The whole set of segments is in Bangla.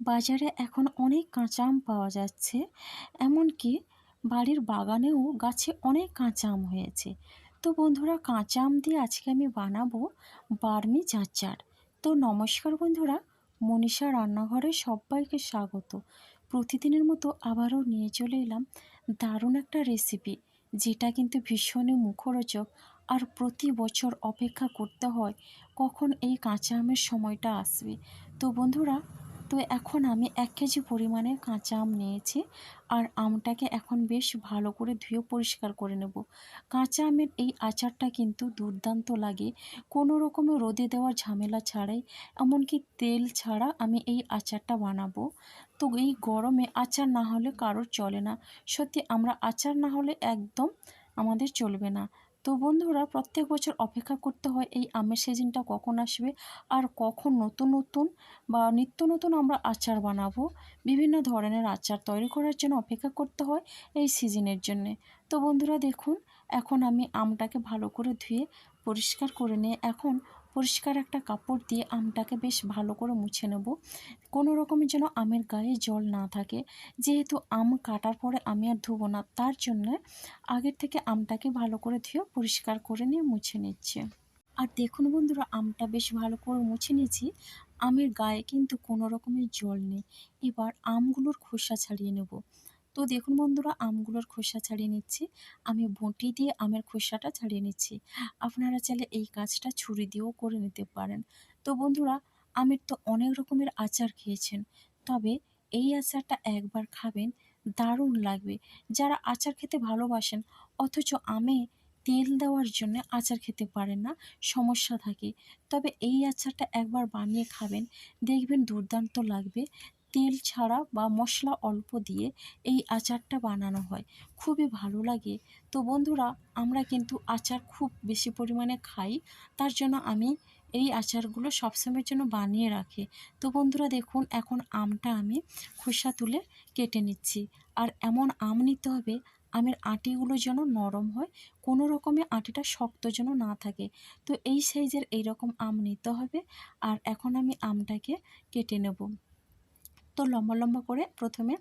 বাজারে এখন অনেক কাঁচা আম পাওয়া যাচ্ছে, এমনকি বাড়ির বাগানেও গাছে অনেক কাঁচা আম হয়েছে। তো বন্ধুরা কাঁচা আম দিয়ে আজকে আমি বানাবো বার্মি আচার তো নমস্কার বন্ধুরা, মনীষা রান্নাঘরে সবাইকে স্বাগত। প্রতিদিনের মতো আবারও নিয়ে চলে এলাম দারুণ একটা রেসিপি যেটা কিন্তু ভীষণই মুখরোচক আর প্রতি বছর অপেক্ষা করতে হয় কখন এই কাঁচা আমের সময়টা আসবে। তো বন্ধুরা তো এখন আমি এক কেজি পরিমাণে কাঁচা আম নিয়েছি আর আমটাকে এখন বেশ ভালো করে ধুয়ে পরিষ্কার করে নেব। কাঁচা আমের এই আচারটা কিন্তু দুর্দান্ত লাগে। কোনো রকমের রোদে দেওয়ার ঝামেলা ছাড়াই, এমনকি তেল ছাড়া আমি এই আচারটা বানাবো। তো এই গরমে আচার না হলে কারোর চলে না। সত্যি আমরা আচার না হলে একদম আমাদের চলবে না। তো বন্ধুরা, প্রত্যেক বছর অপেক্ষা করতে হয় এই আমের সিজনটা কখন আসবে আর কখন নতুন নতুন বা নিত্য নতুন আমরা আচার বানাবো। বিভিন্ন ধরনের আচার তৈরি করার জন্য অপেক্ষা করতে হয় এই সিজনের জন্যে। তো বন্ধুরা, দেখুন, এখন আমি আমটাকে ভালো করে ধুয়ে পরিষ্কার করে নিয়ে এখন পরিষ্কার একটা কাপড় দিয়ে আমটাকে বেশ ভালো করে মুছে নেব। কোনো রকমের যেন আমের গায়ে জল না থাকে। যেহেতু আম কাটার পরে আমি আর ধুবো না, তার জন্য আগের থেকে আমটাকে ভালো করে ধুয়ে পরিষ্কার করে নিয়ে মুছে নিচ্ছে। আর দেখুন বন্ধুরা, আমটা বেশ ভালো করে মুছে নিয়েছি। আমের গায়ে কিন্তু কোনো রকমের জল নেই। এবার আমগুলোর খোসা ছাড়িয়ে নেব। তো দেখুন বন্ধুরা, আমগুলোর খোসা ছাড়িয়ে নিচ্ছি। আমি বঁটি দিয়ে আমের খোসাটা ছাড়িয়ে নিচ্ছি। আপনারা চাইলে এই কাজটা ছুরি দিয়েও করে নিতে পারেন। তো বন্ধুরা, আমের তো অনেক রকমের আচার খেয়েছেন। তবে এই আচারটা একবার খাবেন, দারুণ লাগবে। যারা আচার খেতে ভালোবাসেন, অথচ আমে তেল দেওয়ার জন্য আচার খেতে পারেন না, সমস্যা থাকে। তবে এই আচারটা একবার বানিয়ে খাবেন, দেখবেন দুর্দান্ত লাগবে। তেল ছাড়া বা মশলা অল্প দিয়ে এই আচারটা বানানো হয়। খুবই ভালো লাগে। তো বন্ধুরা, আমরা কিন্তু আচার খুব বেশি পরিমাণে খাই, তার জন্য আমি এই আচারগুলো সবসময়ের জন্য বানিয়ে রাখি। তো বন্ধুরা, দেখুন, এখন আমটা আমি খোসা তুলে কেটে নিচ্ছি। আর এমন আম নিতে হবে, আমের আটিগুলো যেন নরম হয়, কোনো রকমে আটিটা শক্ত যেন না থাকে। তো এই সাইজের এইরকম আম নিতে হবে। আর এখন আমি আমটাকে কেটে নেব। তো লম্বা লম্বা করে প্রথমে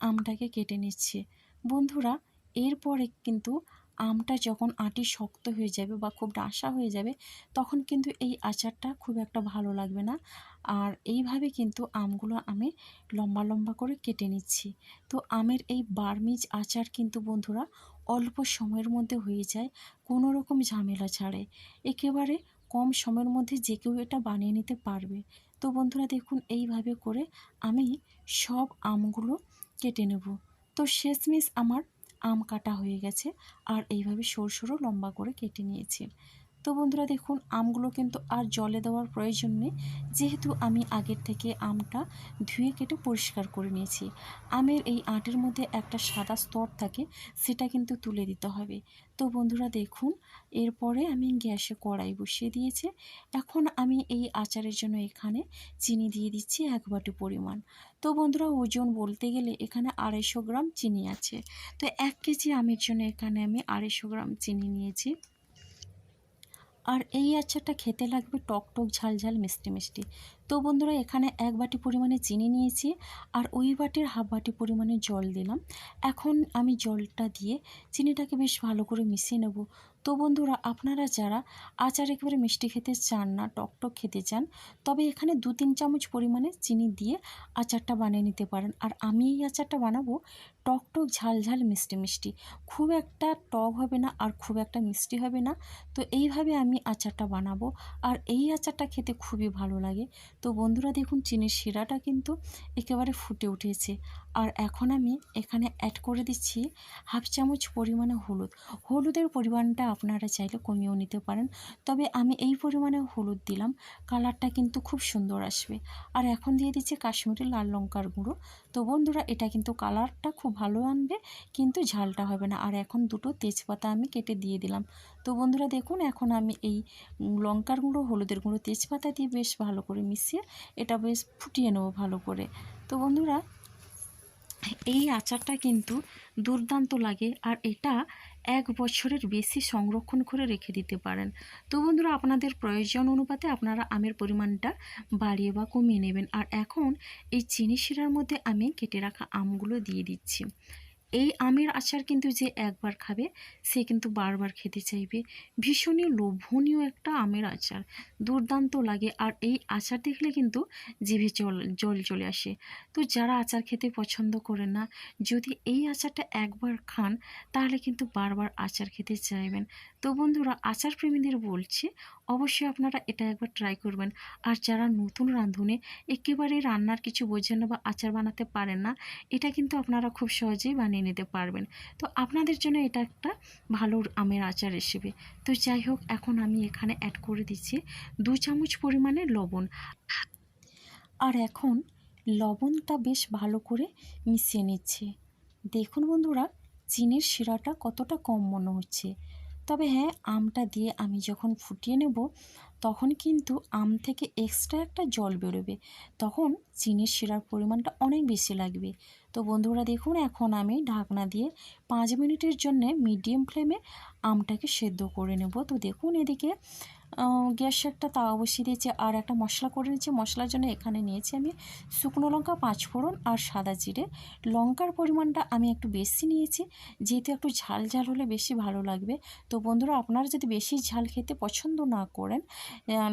আমটাকে কেটে নিচ্ছি। বন্ধুরা, এরপরে কিন্তু আমটা যখন আটি শক্ত হয়ে যাবে বা খুব ডাসা হয়ে যাবে, তখন কিন্তু এই আচারটা খুব একটা ভালো লাগবে না। আর এইভাবে কিন্তু আমগুলো আমি লম্বা লম্বা করে কেটে নিচ্ছি। তো আমের এই বার্মিজ আচার কিন্তু বন্ধুরা অল্প সময়ের মধ্যে হয়ে যায়, কোনো রকম ঝামেলা ছাড়াই। একেবারে কম সময়ের মধ্যে যে কেউ এটা বানিয়ে নিতে পারবে। তো বন্ধুরা দেখুন এইভাবে করে আমি সব আমগুলো কেটে নেব। তো শেষমেশ আমার আম কাটা হয়ে গেছে আর এইভাবে সরু সরু লম্বা করে কেটে নিয়েছি। তো বন্ধুরা দেখুন, আমগুলো কিন্তু আর জলে দেওয়ার প্রয়োজন নেই। যেহেতু আমি আগের থেকে আমটা ধুয়ে কেটে পরিষ্কার করে নিয়েছি। আমের এই আটের মধ্যে একটা সাদা স্তর থাকে, সেটা কিন্তু তুলে দিতে হবে। তো বন্ধুরা দেখুন, এরপরে আমি গ্যাসে কড়াই বসিয়ে দিয়েছি। এখন আমি এই আচারের জন্য এখানে চিনি দিয়ে দিচ্ছি এক বাটি পরিমাণ। তো বন্ধুরা, ওজন বলতে গেলে এখানে আড়াইশো গ্রাম চিনি আছে। তো এক কেজি আমের জন্য এখানে আমি আড়াইশো গ্রাম চিনি নিয়েছি। আর এই আচারটা খেতে লাগবে টক টক ঝাল ঝাল মিষ্টি মিষ্টি তো বন্ধুরা, এখানে এক বাটি পরিমাণে চিনি নিয়েছি আর ওই বাটির হাফ বাটি পরিমাণে জল দিলাম। এখন আমি জলটা দিয়ে চিনিটাকে বেশ ভালো করে মিশিয়ে নেব। তো বন্ধুরা, আপনারা যারা আচার একেবারে মিষ্টি খেতে চান না টক টক খেতে চান, তবে এখানে দু তিন চামচ পরিমাণে চিনি দিয়ে আচারটা বানিয়ে নিতে পারেন। আর আমি এই আচারটা বানাবো টক টক ঝাল ঝাল মিষ্টি মিষ্টি। খুব একটা টক হবে না আর খুব একটা মিষ্টি হবে না। তো এইভাবে আমি আচারটা বানাবো। আর এই আচারটা খেতে খুবই ভালো লাগে। তো বন্ধুরা দেখুন চিনির শিরাটা কিন্তু একেবারে ফুটে উঠেছে। আর এখন আমি এখানে অ্যাড করে দিচ্ছি হাফ চামচ পরিমাণে হলুদ। হলুদের পরিমাণটা আপনারা চাইলে কমিয়েও নিতে পারেন। তবে আমি এই পরিমাণে হলুদ দিলাম, কালারটা কিন্তু খুব সুন্দর আসবে। আর এখন দিয়ে দিচ্ছি কাশ্মীরি লাল লঙ্কার গুঁড়ো। তো বন্ধুরা, এটা কিন্তু কালারটা খুব ভালো আনবে, কিন্তু ঝালটা হবে না। আর এখন দুটো তেজপাতা আমি কেটে দিয়ে দিলাম। তো বন্ধুরা দেখুন, এখন আমি এই লঙ্কার গুঁড়ো, হলুদের গুঁড়ো, তেজপাতা দিয়ে বেশ ভালো করে মিশিয়ে এটা বেশ ফুটিয়ে নেব ভালো করে। তো বন্ধুরা, এই আচারটা কিন্তু দুর্দান্ত লাগে আর এটা এক বছরের বেশি সংরক্ষণ করে রেখে দিতে পারেন। তো বন্ধুরা, আপনাদের প্রয়োজন অনুপাতে আপনারা আমের পরিমাণটা বাড়িয়ে বা কমিয়ে নেবেন। আর এখন এই চিনি শিরার মধ্যে আমি কেটে রাখা আমগুলো দিয়ে দিচ্ছি। এই আমের আচার কিন্তু যে একবার খাবে, সে কিন্তু বারবার খেতে চাইবে। ভীষণই লোভনীয় একটা আমের আচার। দুর্দান্ত লাগে। আর এই আচার দেখলে কিন্তু জিভে জল জল চলে আসে। তো যারা আচার খেতে পছন্দ করে না, যদি এই আচারটা একবার খান, তাহলে কিন্তু বারবার আচার খেতে চাইবেন। তো বন্ধুরা আচার প্রেমীদের বলছি, অবশ্যই আপনারা এটা একবার ট্রাই করবেন। আর যারা নতুন রাঁধুনে, একেবারে রান্নার কিছু বোঝেন না বা আচার বানাতে পারেন না, এটা কিন্তু আপনারা খুব সহজেই বানিয়ে নিতে পারবেন। তো আপনাদের জন্য এটা একটা ভালো আমের আচার রেসিপি তো যাই হোক, এখন আমি এখানে অ্যাড করে দিচ্ছি দু চামচ পরিমাণে লবণ। আর এখন লবণটা বেশ ভালো করে মিশিয়ে নিচ্ছে। দেখুন বন্ধুরা, চিনির শিরাটা কতটা কম মনে হচ্ছে। তবে হ্যাঁ আমটা দিয়ে আমি যখন ফুটিয়ে নেব, তখন কিন্তু আম থেকে এক্সট্রা একটা জল বেরোবে। তখন চিনির শিরার পরিমাণটা অনেক বেশি লাগবে। তো বন্ধুরা দেখুন, এখন আমি ঢাকনা দিয়ে পাঁচ মিনিটের জন্যে মিডিয়াম ফ্লেমে আমটাকে সেদ্ধ করে নেব। তো দেখুন এদিকে গ্যাসে একটা তাওয়া বসিয়ে দিয়েছি আর একটা মশলা করে নিয়েছি। মশলার জন্য এখানে নিয়েছি আমি শুকনো লঙ্কা, পাঁচ ফোড়ন আর সাদা জিরে। লঙ্কার পরিমাণটা আমি একটু বেশি নিয়েছি। যেহেতু একটু ঝাল ঝাল হলে বেশি ভালো লাগবে। তো বন্ধুরা, আপনারা যদি বেশি ঝাল খেতে পছন্দ না করেন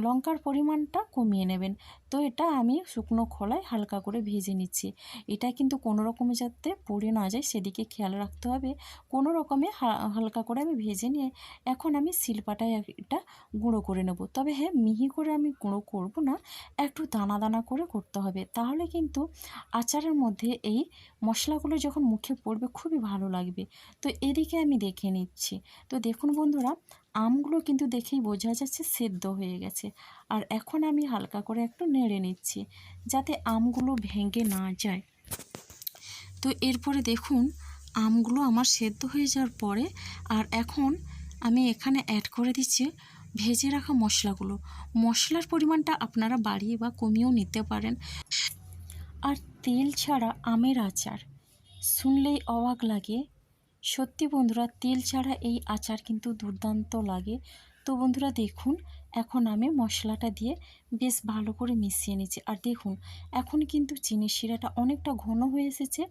লঙ্কার পরিমাণটা কমিয়ে নেবেন। তো এটা আমি শুকনো খোলায় হালকা করে ভেজে নিচ্ছি। এটা কিন্তু কোনো রকমে যাতে পড়ে না যায়, সেদিকে খেয়াল রাখতে হবে। কোনো রকমে হালকা করে আমি ভেজে নিয়ে এখন আমি শিলপাটায় এটা গুঁড়ো করে নেব। তবে হ্যাঁ মিহি করে আমি গুঁড়ো করব না, একটু দানা দানা করে করতে হবে। তাহলে কিন্তু আচারের মধ্যে এই মশলাগুলো যখন মুখে পড়বে, খুবই ভালো লাগবে। তো এদিকে আমি দেখে নিচ্ছি। তো দেখুন বন্ধুরা আমগুলো কিন্তু দেখেই বোঝা যাচ্ছে সেদ্ধ হয়ে গেছে। আর এখন আমি হালকা করে একটু নেড়ে নিচ্ছি, যাতে আমগুলো ভেঙে না যায়। তো এরপরে দেখুন, আমগুলো আমার সেদ্ধ হয়ে যাওয়ার পরে, আর এখন আমি এখানে অ্যাড করে দিচ্ছি ভেজে রাখা মশলাগুলো। মশলার পরিমাণটা আপনারা বাড়িয়ে বা কমিয়েও নিতে পারেন। আর তেল ছাড়া আমের আচার, শুনলেই অবাক লাগে। সত্যি বন্ধুরা, তেল ছাড়া এই আচার কিন্তু দুর্দান্ত লাগে। তো বন্ধুরা, দেখুন, এখন আমি মশলাটা দিয়ে বেশ ভালো করে মিশিয়ে নিচ্ছি। আর দেখুন, এখন কিন্তু চিনির শিরাটা অনেকটা ঘন হয়ে এসেছে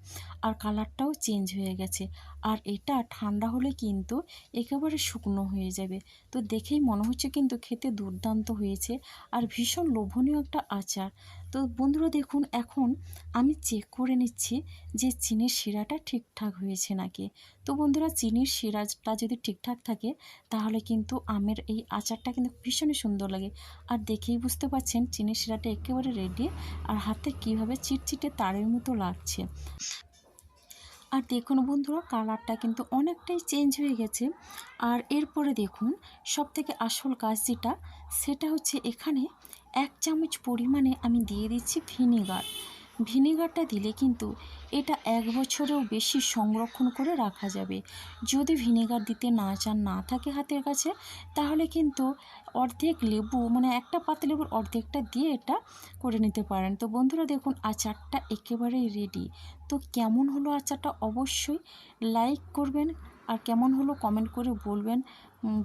আর কালারটাও চেঞ্জ হয়ে গেছে। আর এটা ঠান্ডা হলে কিন্তু একেবারে শুকনো হয়ে যাবে। তো দেখেই মনে হচ্ছে কিন্তু খেতে দুর্দান্ত হয়েছে আর ভীষণ লোভনীয় একটা আচার। তো বন্ধুরা দেখুন, এখন আমি চেক করে নিচ্ছি যে চিনির শিরাটা ঠিকঠাক হয়েছে নাকি। তো বন্ধুরা, চিনির শিরাটা যদি ঠিকঠাক থাকে, তাহলে কিন্তু আমের এই আচারটা কিন্তু ভীষণই সুন্দর লাগে। আর দেখেই বুঝতে পারছেন, চিনির শিরাটা একেবারে রেডি আর হাতে কীভাবে চিটচিটে তারের মতো লাগছে। আর দেখুন বন্ধুরা কালারটা কিন্তু অনেকটাই চেঞ্জ হয়ে গেছে। আর এরপরে দেখুন সব থেকে আসল কাজ যেটা সেটা হচ্ছে এখানে এক চামচ পরিমাণে আমি দিয়ে দিচ্ছি ভিনেগার। ভিনেগারটা দিলে কিন্তু এটা এক বছরেও বেশি সংরক্ষণ করে রাখা যাবে। যদি ভিনেগার দিতে না চান, না থাকে হাতের কাছে, তাহলে কিন্তু অর্ধেক লেবু মানে একটা পাতা লেবুর অর্ধেকটা দিয়ে এটা করে নিতে পারেন। তো বন্ধুরা দেখুন, আচারটা একেবারেই রেডি তো কেমন হলো আচারটা? অবশ্যই লাইক করবেন আর কেমন হলো কমেন্ট করে বলবেন।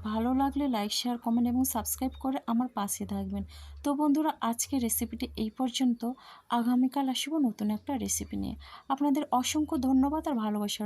ভালো লাগলে লাইক শেয়ার কমেন্ট এবং সাবস্ক্রাইব করে আমার পাশে থাকবেন। তো বন্ধুরা আজকে রেসিপিটি এই পর্যন্ত। আগামীকাল আসব নতুন একটা রেসিপি নিয়ে। আপনাদের অসংখ্য ধন্যবাদ আর ভালোবাসা।